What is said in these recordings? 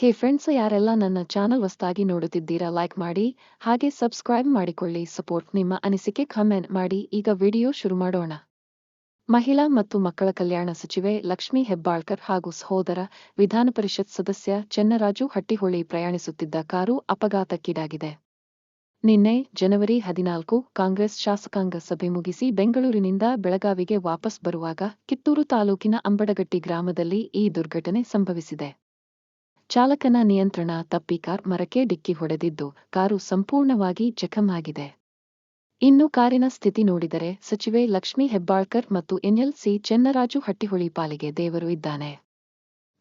ಹೇ friends ಯಾರೆಲ್ಲ ನನ್ನ channel ಹೊಸದಾಗಿ ನೋಡುತ್ತಿದ್ದೀರಾ ಲೈಕ್ ಮಾಡಿ, ಹಾಗೆ ಸಬ್ಸ್ಕ್ರೈಬ್ ಮಾಡಿಕೊಳ್ಳಿ ಸಪೋರ್ಟ್ ನಿಮ್ಮ ಅನಿಸಿಕೆ ಕಮೆಂಟ್ ಮಾಡಿ, ಈಗ ವಿಡಿಯೋ ಶುರು ಮಾಡೋಣ. ಮಹಿಳಾ ಮತ್ತು ಮಕ್ಕಳ ಕಲ್ಯಾಣ ಸಚಿವೆ ಲಕ್ಷ್ಮೀ ಹೆಬ್ಬಾಳ್ಕರ್ ಹಾಗೂ ಸಹೋದರ ವಿಧಾನಪರಿಷತ್ ಸದಸ್ಯ ಚೆನ್ನರಾಜು ಹಟ್ಟಿಹೊಳಿ ಪ್ರಯಾಣಿಸುತ್ತಿದ್ದ ಕಾರು ಅಪಘಾತಕ್ಕೀಡಾಗಿದೆ. ನಿನ್ನೆ ಜನವರಿ ಹದಿನಾಲ್ಕು, ಕಾಂಗ್ರೆಸ್ ಶಾಸಕಾಂಗ ಸಭೆ ಮುಗಿಸಿ ಬೆಂಗಳೂರಿನಿಂದ ಬೆಳಗಾವಿಗೆ ವಾಪಸ್ ಬರುವಾಗ ಕಿತ್ತೂರು ತಾಲೂಕಿನ ಅಂಬಡಗಟ್ಟಿ ಗ್ರಾಮದಲ್ಲಿ ಈ ದುರ್ಘಟನೆ ಸಂಭವಿಸಿದೆ. ಚಾಲಕನ ನಿಯಂತ್ರಣ ತಪ್ಪಿ ಕಾರ್ ಮರಕ್ಕೆ ಡಿಕ್ಕಿ ಹೊಡೆದಿದ್ದು ಕಾರು ಸಂಪೂರ್ಣವಾಗಿ ಜಖಂ ಆಗಿದೆ. ಇನ್ನು ಕಾರಿನ ಸ್ಥಿತಿ ನೋಡಿದರೆ ಸಚಿವೆ ಲಕ್ಷ್ಮೀ ಹೆಬ್ಬಾಳ್ಕರ್ ಮತ್ತು ಎನ್ಎಲ್ಸಿ ಚೆನ್ನರಾಜು ಹಟ್ಟಿಹೊಳಿ ಪಾಲಿಗೆ ದೇವರು ಇದ್ದಾನೆ.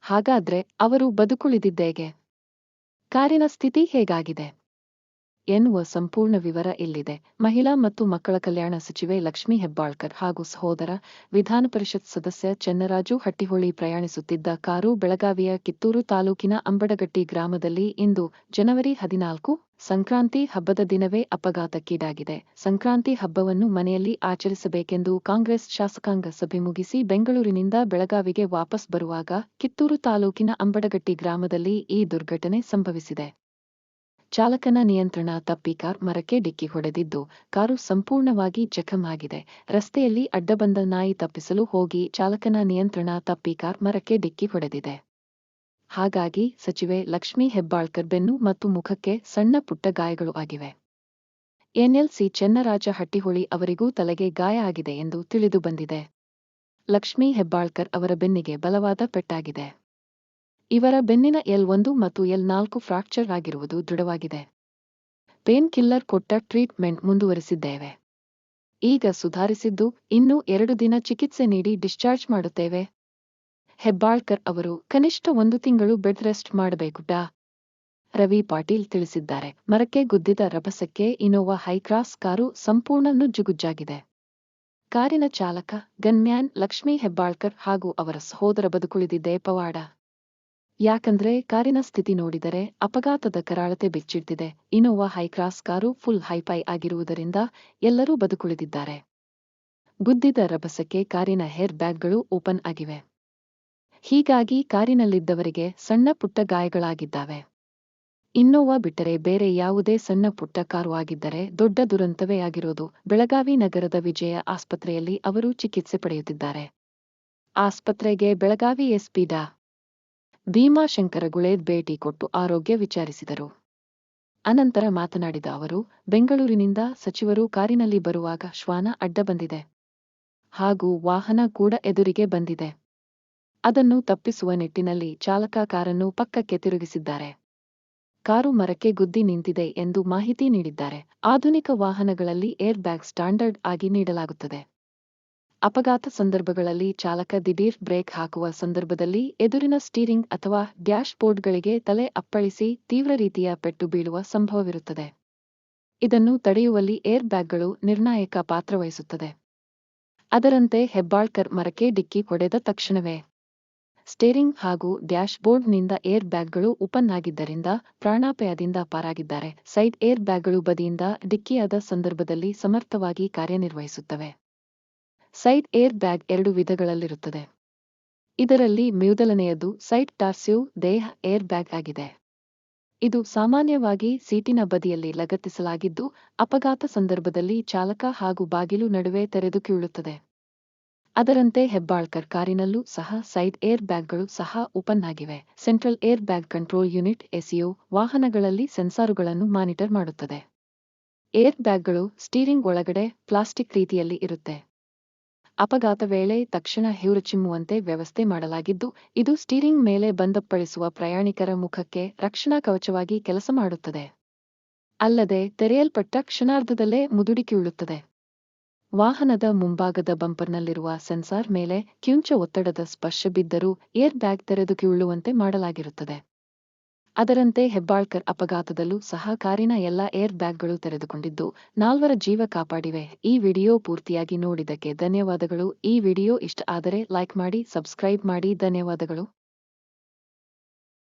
ಹಾಗಾದ್ರೆ ಅವರು ಬದುಕುಳಿದಿದ್ದೇಗೆ? ಕಾರಿನ ಸ್ಥಿತಿ ಹೇಗಾಗಿದೆ? ಎನ್ನುವ ಸಂಪೂರ್ಣ ವಿವರ ಇಲ್ಲಿದೆ. ಮಹಿಳಾ ಮತ್ತು ಮಕ್ಕಳ ಕಲ್ಯಾಣ ಸಚಿವೆ ಲಕ್ಷ್ಮಿ ಹೆಬ್ಬಾಳ್ಕರ್ ಹಾಗೂ ಸಹೋದರ ವಿಧಾನಪರಿಷತ್ ಸದಸ್ಯ ಚೆನ್ನರಾಜು ಹಟ್ಟಿಹೊಳಿ ಪ್ರಯಾಣಿಸುತ್ತಿದ್ದ ಕಾರು ಬೆಳಗಾವಿಯ ಕಿತ್ತೂರು ತಾಲೂಕಿನ ಅಂಬಡಗಟ್ಟಿ ಗ್ರಾಮದಲ್ಲಿ ಇಂದು ಜನವರಿ ಹದಿನಾಲ್ಕು, ಸಂಕ್ರಾಂತಿ ಹಬ್ಬದ ದಿನವೇ ಅಪಘಾತಕ್ಕೀಡಾಗಿದೆ. ಸಂಕ್ರಾಂತಿ ಹಬ್ಬವನ್ನು ಮನೆಯಲ್ಲಿ ಆಚರಿಸಬೇಕೆಂದು ಕಾಂಗ್ರೆಸ್ ಶಾಸಕಾಂಗ ಸಭೆ ಮುಗಿಸಿ ಬೆಂಗಳೂರಿನಿಂದ ಬೆಳಗಾವಿಗೆ ವಾಪಸ್ ಬರುವಾಗ ಕಿತ್ತೂರು ತಾಲೂಕಿನ ಅಂಬಡಗಟ್ಟಿ ಗ್ರಾಮದಲ್ಲಿ ಈ ದುರ್ಘಟನೆ ಸಂಭವಿಸಿದೆ. ಚಾಲಕನ ನಿಯಂತ್ರಣ ತಪ್ಪಿ ಕಾರ್ ಮರಕ್ಕೆ ಡಿಕ್ಕಿ ಹೊಡೆದಿದ್ದು, ಕಾರು ಸಂಪೂರ್ಣವಾಗಿ ಜಖಂ ಆಗಿದೆ. ರಸ್ತೆಯಲ್ಲಿ ಅಡ್ಡಬಂದ ನಾಯಿ ತಪ್ಪಿಸಲು ಹೋಗಿ ಚಾಲಕನ ನಿಯಂತ್ರಣ ತಪ್ಪಿ ಕಾರ್ ಮರಕ್ಕೆ ಡಿಕ್ಕಿ ಹೊಡೆದಿದೆ. ಹಾಗಾಗಿ ಸಚಿವೆ ಲಕ್ಷ್ಮೀ ಹೆಬ್ಬಾಳ್ಕರ್ ಬೆನ್ನು ಮತ್ತು ಮುಖಕ್ಕೆ ಸಣ್ಣ ಪುಟ್ಟ ಗಾಯಗಳು ಆಗಿವೆ. ಎನ್ಎಲ್ಸಿ ಚೆನ್ನರಾಜ ಹಟ್ಟಿಹೊಳಿ ಅವರಿಗೂ ತಲೆಗೆ ಗಾಯ ಆಗಿದೆ ಎಂದು ತಿಳಿದುಬಂದಿದೆ ಲಕ್ಷ್ಮೀ ಹೆಬ್ಬಾಳ್ಕರ್ ಅವರ ಬೆನ್ನಿಗೆ ಬಲವಾದ ಪೆಟ್ಟಾಗಿದೆ. ಇವರ ಬೆನ್ನಿನ ಎಲ್ ಒಂದು ಮತ್ತು ಎಲ್ ನಾಲ್ಕು ಫ್ರಾಕ್ಚರ್ ಆಗಿರುವುದು ದೃಢವಾಗಿದೆ. ಪೇನ್ ಕಿಲ್ಲರ್ ಕೊಟ್ಟ ಟ್ರೀಟ್ಮೆಂಟ್ ಮುಂದುವರಿಸಿದ್ದೇವೆ. ಈಗ ಸುಧಾರಿಸಿದ್ದು ಇನ್ನೂ ಎರಡು ದಿನ ಚಿಕಿತ್ಸೆ ನೀಡಿ ಡಿಸ್ಚಾರ್ಜ್ ಮಾಡುತ್ತೇವೆ. ಹೆಬ್ಬಾಳ್ಕರ್ ಅವರು ಕನಿಷ್ಠ ಒಂದು ತಿಂಗಳು ಬೆಡ್ ರೆಸ್ಟ್ ಮಾಡಬೇಕು ಡಾ. ರವಿ ಪಾಟೀಲ್ ತಿಳಿಸಿದ್ದಾರೆ. ಮರಕ್ಕೆ ಗುದ್ದಿದ ರಭಸಕ್ಕೆ ಇನೋವಾ ಹೈಕ್ರಾಸ್ ಕಾರು ಸಂಪೂರ್ಣ ನುಜ್ಜುಗುಜ್ಜಾಗಿದೆ. ಕಾರಿನ ಚಾಲಕ ಗನ್ಮ್ಯಾನ್ ಲಕ್ಷ್ಮೀ ಹೆಬ್ಬಾಳ್ಕರ್ ಹಾಗೂ ಅವರ ಸಹೋದರ ಬದುಕುಳಿದಿದ್ದೇ ಪವಾಡ. ಯಾಕಂದ್ರೆ ಕಾರಿನ ಸ್ಥಿತಿ ನೋಡಿದರೆ ಅಪಘಾತದ ಕರಾಳತೆ ಬಿಚ್ಚಿಡ್ತಿದೆ. Innova Hycross car full hi fi ಆಗಿರುವುದರಿಂದ ಎಲ್ಲರೂ ಬದುಕುಳಿದಿದ್ದಾರೆ. ಗುದ್ದಿದ ರಭಸಕ್ಕೆ ಕಾರಿನ ಹೇರ್ ಬ್ಯಾಗ್ಗಳು ಓಪನ್ ಆಗಿವೆ. ಹೀಗಾಗಿ ಕಾರಿನಲ್ಲಿದ್ದವರಿಗೆ ಸಣ್ಣ ಪುಟ್ಟ ಗಾಯಗಳಾಗಿದ್ದಾವೆ. ಇನ್ನೋವಾ ಬಿಟ್ಟರೆ ಬೇರೆ ಯಾವುದೇ ಸಣ್ಣ ಪುಟ್ಟ ಕಾರು ಆಗಿದ್ದರೆ ದೊಡ್ಡ ದುರಂತವೇ ಆಗಿರೋದು. ಬೆಳಗಾವಿ ನಗರದ ವಿಜಯ ಆಸ್ಪತ್ರೆಯಲ್ಲಿ ಅವರು ಚಿಕಿತ್ಸೆ ಪಡೆಯುತ್ತಿದ್ದಾರೆ. ಆಸ್ಪತ್ರೆಗೆ ಬೆಳಗಾವಿ ಎಸ್ಪಿ ಡಾ. ಭೀಮಾಶಂಕರ ಗುಳೇದ್ ಭೇಟಿ ಕೊಟ್ಟು ಆರೋಗ್ಯ ವಿಚಾರಿಸಿದರು. ಅನಂತರ ಮಾತನಾಡಿದ ಅವರು, ಬೆಂಗಳೂರಿನಿಂದ ಸಚಿವರು ಕಾರಿನಲ್ಲಿ ಬರುವಾಗ ಶ್ವಾನ ಅಡ್ಡ ಬಂದಿದೆ. ಹಾಗೂ ವಾಹನ ಕೂಡ ಎದುರಿಗೆ ಬಂದಿದೆ. ಅದನ್ನು ತಪ್ಪಿಸುವ ನಿಟ್ಟಿನಲ್ಲಿ ಚಾಲಕ ಕಾರನ್ನು ಪಕ್ಕಕ್ಕೆ ತಿರುಗಿಸಿದ್ದಾರೆ. ಕಾರು ಮರಕ್ಕೆ ಗುದ್ದಿ ನಿಂತಿದೆ ಎಂದು ಮಾಹಿತಿ ನೀಡಿದ್ದಾರೆ. ಆಧುನಿಕ ವಾಹನಗಳಲ್ಲಿ ಏರ್ ಬ್ಯಾಗ್ ಸ್ಟ್ಯಾಂಡರ್ಡ್ ಆಗಿ ನೀಡಲಾಗುತ್ತದೆ. ಅಪಘಾತ ಸಂದರ್ಭಗಳಲ್ಲಿ ಚಾಲಕ ದಿಢೀರ್ ಬ್ರೇಕ್ ಹಾಕುವ ಸಂದರ್ಭದಲ್ಲಿ ಎದುರಿನ ಸ್ಟೀರಿಂಗ್ ಅಥವಾ ಡ್ಯಾಶ್ ಬೋರ್ಡ್ಗಳಿಗೆ ತಲೆ ಅಪ್ಪಳಿಸಿ ತೀವ್ರ ರೀತಿಯ ಪೆಟ್ಟು ಬೀಳುವ ಸಂಭವವಿರುತ್ತದೆ. ಇದನ್ನು ತಡೆಯುವಲ್ಲಿ ಏರ್ ಬ್ಯಾಗ್ಗಳು ನಿರ್ಣಾಯಕ ಪಾತ್ರವಹಿಸುತ್ತದೆ ಅದರಂತೆ ಹೆಬ್ಬಾಳ್ಕರ್ ಮರಕ್ಕೆ ಡಿಕ್ಕಿ ಹೊಡೆದ ತಕ್ಷಣವೇ. ಸ್ಟೇರಿಂಗ್ ಹಾಗೂ ಡ್ಯಾಶ್ ಬೋರ್ಡ್ನಿಂದ ಏರ್ ಬ್ಯಾಗ್ಗಳು ಓಪನ್ ಆಗಿದ್ದರಿಂದ ಪ್ರಾಣಾಪಾಯದಿಂದ ಪಾರಾಗಿದ್ದಾರೆ. ಸೈಡ್ ಏರ್ ಬ್ಯಾಗ್ಗಳು ಬದಿಯಿಂದ ಡಿಕ್ಕಿಯಾದ ಸಂದರ್ಭದಲ್ಲಿ ಸಮರ್ಥವಾಗಿ ಕಾರ್ಯನಿರ್ವಹಿಸುತ್ತವೆ. ಸೈಡ್ ಏರ್ ಬ್ಯಾಗ್ ಎರಡು ವಿಧಗಳಲ್ಲಿರುತ್ತದೆ. ಇದರಲ್ಲಿ ಮೊದಲನೆಯದು ಸೈಡ್ ಟಾರ್ಸಿವ್ ದೇಹ ಏರ್ ಬ್ಯಾಗ್ ಆಗಿದೆ. ಇದು ಸಾಮಾನ್ಯವಾಗಿ ಸೀಟಿನ ಬದಿಯಲ್ಲಿ ಲಗತ್ತಿಸಲಾಗಿದ್ದು, ಅಪಘಾತ ಸಂದರ್ಭದಲ್ಲಿ ಚಾಲಕ ಹಾಗೂ ಬಾಗಿಲು ನಡುವೆ ತೆರೆದು ಕೀಳುತ್ತದೆ. ಅದರಂತೆ ಹೆಬ್ಬಾಳ್ಕರ್ ಕಾರಿನಲ್ಲೂ ಸಹ ಸೈಡ್ ಏರ್ ಬ್ಯಾಗ್ಗಳು ಸಹ ಓಪನ್ ಆಗಿವೆ. Central air bag control unit ACO ವಾಹನಗಳಲ್ಲಿ ಸೆನ್ಸಾರುಗಳನ್ನು ಮಾನಿಟರ್ ಮಾಡುತ್ತದೆ. ಏರ್ ಬ್ಯಾಗ್ಗಳು ಸ್ಟೀರಿಂಗ್ ಒಳಗಡೆ ಪ್ಲಾಸ್ಟಿಕ್ ರೀತಿಯಲ್ಲಿ ಇರುತ್ತೆ. ಅಪಘಾತ ವೇಳೆ ತಕ್ಷಣ ಚಿಮ್ಮುವಂತೆ ವ್ಯವಸ್ಥೆ ಮಾಡಲಾಗಿದ್ದು, ಇದು ಸ್ಟೀರಿಂಗ್ ಮೇಲೆ ಬಂದಪ್ಪಳಿಸುವ ಪ್ರಯಾಣಿಕರ ಮುಖಕ್ಕೆ ರಕ್ಷಣಾ ಕವಚವಾಗಿ ಕೆಲಸ ಮಾಡುತ್ತದೆ. ಅಲ್ಲದೆ, ತೆರೆಯಲ್ಪಟ್ಟ ಕ್ಷಣಾರ್ಧದಲ್ಲೇ ಮುದುಡಿಕೀಳುತ್ತದೆ ವಾಹನದ ಮುಂಭಾಗದ ಬಂಪರ್ನಲ್ಲಿರುವ ಸೆನ್ಸಾರ್ ಮೇಲೆ ಕಿಂಚ ಒತ್ತಡದ ಸ್ಪರ್ಶ ಬಿದ್ದರೂ ಏರ್ ಬ್ಯಾಗ್ ತೆರೆದು ಕೀಳುವಂತೆ ಮಾಡಲಾಗಿರುತ್ತದೆ. ಅದರಂತೆ ಹೆಬ್ಬಾಳ್ಕರ್ ಅಪಘಾತದಲ್ಲೂ ಸಹ ಕಾರಿನ ಎಲ್ಲ ಏರ್ ಬ್ಯಾಗ್ಗಳು ತೆರೆದುಕೊಂಡಿದ್ದು ನಾಲ್ವರ ಜೀವ ಕಾಪಾಡಿವೆ. ಈ ವಿಡಿಯೋ ಪೂರ್ತಿಯಾಗಿ ನೋಡಿದ್ದಕ್ಕೆ ಧನ್ಯವಾದಗಳು. ಈ ವಿಡಿಯೋ ಇಷ್ಟ ಆದರೆ ಲೈಕ್ ಮಾಡಿ, ಸಬ್ಸ್ಕ್ರೈಬ್ ಮಾಡಿ. ಧನ್ಯವಾದಗಳು.